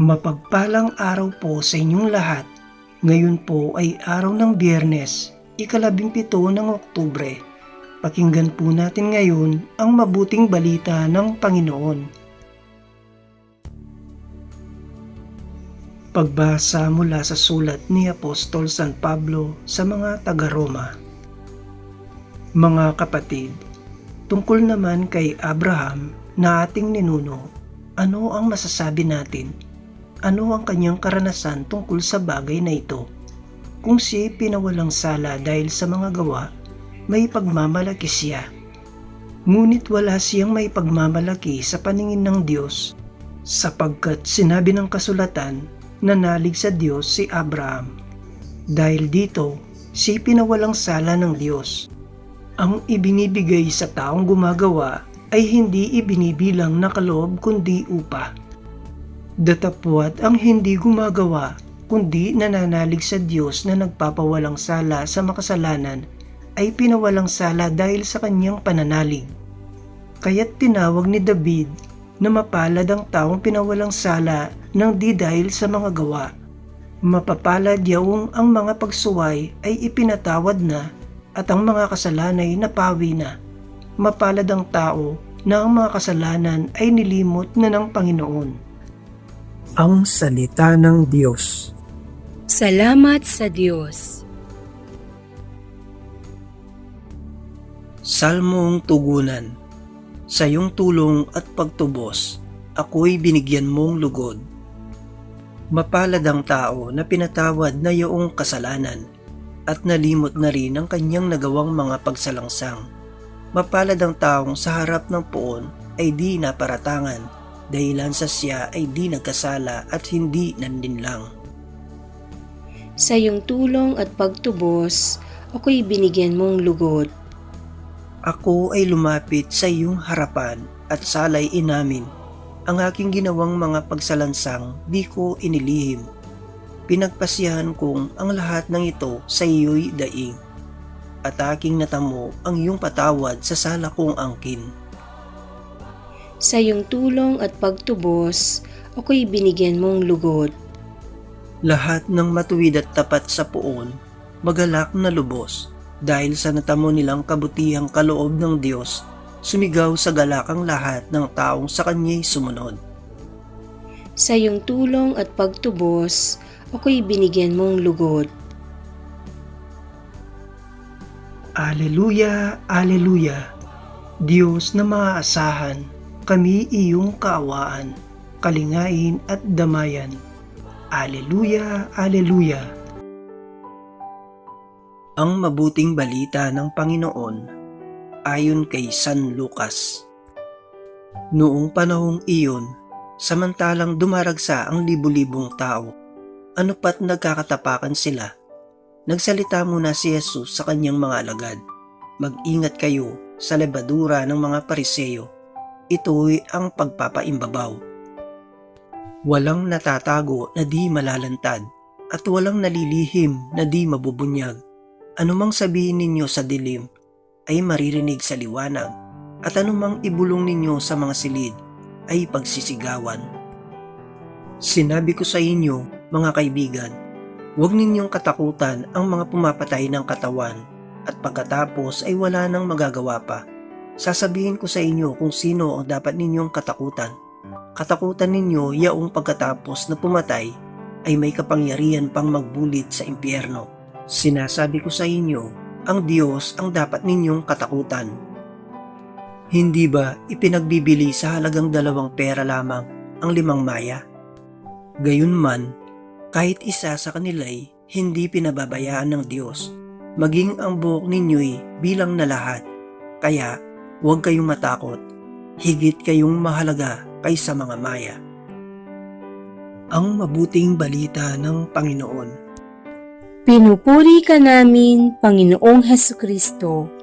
Mapagpalang araw po sa inyong lahat. Ngayon po ay araw ng biyernes, ikalabing pito ng Oktubre. Pakinggan po natin ngayon ang mabuting balita ng Panginoon. Pagbasa mula sa sulat ni Apostol San Pablo sa mga taga-Roma. Mga kapatid, tungkol naman kay Abraham na ating ninuno, ano ang masasabi natin? Ano ang kanyang karanasan tungkol sa bagay na ito? Kung siya pinawalang sala dahil sa mga gawa, may pagmamalaki siya. Ngunit wala siyang may pagmamalaki sa paningin ng Diyos, sapagkat sinabi ng kasulatan na nalig sa Diyos si Abraham. Dahil dito, siya pinawalang sala ng Diyos. Ang ibinibigay sa taong gumagawa ay hindi ibinibilang na kaloob kundi upa. Datapwat ang hindi gumagawa kundi nananalig sa Diyos na nagpapawalang sala sa makasalanan ay pinawalang sala dahil sa kanyang pananalig. Kaya't tinawag ni David na mapalad ang taong pinawalang sala ng di dahil sa mga gawa. Mapapalad yaong ang mga pagsuway ay ipinatawad na at ang mga kasalanay napawi na. Mapalad ang tao na ang mga kasalanan ay nilimot na ng Panginoon. Ang Salita ng Diyos Salamat sa Diyos. Salmong Tugunan Sa iyong tulong at pagtubos, ako'y binigyan mong lugod. Mapalad ang tao na pinatawad na iyong kasalanan at nalimot na rin ang kanyang nagawang mga pagsalangsang. Mapalad ang taong sa harap ng poon ay di naparatangan dahilan sa siya ay di nagkasala at hindi nandinlang. Sa iyong tulong at pagtubos, ako'y binigyan mong lugod. Ako ay lumapit sa iyong harapan at salay inamin. Ang aking ginawang mga pagsalansang di ko inilihim. Pinagpasiyahan kong ang lahat ng ito sa iyo'y daing. At aking natamo ang iyong patawad sa sala kong angkin. Sa iyong tulong at pagtubos, ako'y binigyan mong lugod. Lahat ng matuwid at tapat sa poon, magalak na lubos, dahil sa natamo nilang kabutihang kaloob ng Diyos, sumigaw sa galakang lahat ng taong sa kanya'y sumunod. Sa iyong tulong at pagtubos, ako'y binigyan mong lugod. Aleluya, Aleluya. Diyos na maaasahan, kami iyong kaawaan, kalingain at damayan. Aleluya, Aleluya. Ang mabuting balita ng Panginoon ayon kay San Lucas. Noong panahong iyon, samantalang dumaragsa ang libu-libong tao, ano pat nagkakatapakan sila Nagsalita muna si Jesus sa kanyang mga alagad. Mag-ingat kayo sa lebadura ng mga pariseyo. Ito'y ang pagpapaimbabaw. Walang natatago na di malalantad at walang nalilihim na di mabubunyag. Anumang sabihin ninyo sa dilim ay maririnig sa liwanag at anumang ibulong ninyo sa mga silid ay pagsisigawan. Sinabi ko sa inyo, mga kaibigan, Huwag ninyong katakutan ang mga pumapatay ng katawan at pagkatapos ay wala nang magagawa pa. Sasabihin ko sa inyo kung sino ang dapat ninyong katakutan. Katakutan ninyo yaong pagkatapos na pumatay ay may kapangyarihan pang magbulit sa impyerno. Sinasabi ko sa inyo, ang Diyos ang dapat ninyong katakutan. Hindi ba ipinagbibili sa halagang dalawang pera lamang ang limang maya? Gayunman, kahit isa sa kanila'y hindi pinababayaan ng Diyos. Maging ang buhok ninyo'y bilang na lahat. Kaya huwag kayong matakot. Higit kayong mahalaga kaysa mga maya. Ang mabuting balita ng Panginoon. Pinupuri ka namin, Panginoong Heso Kristo.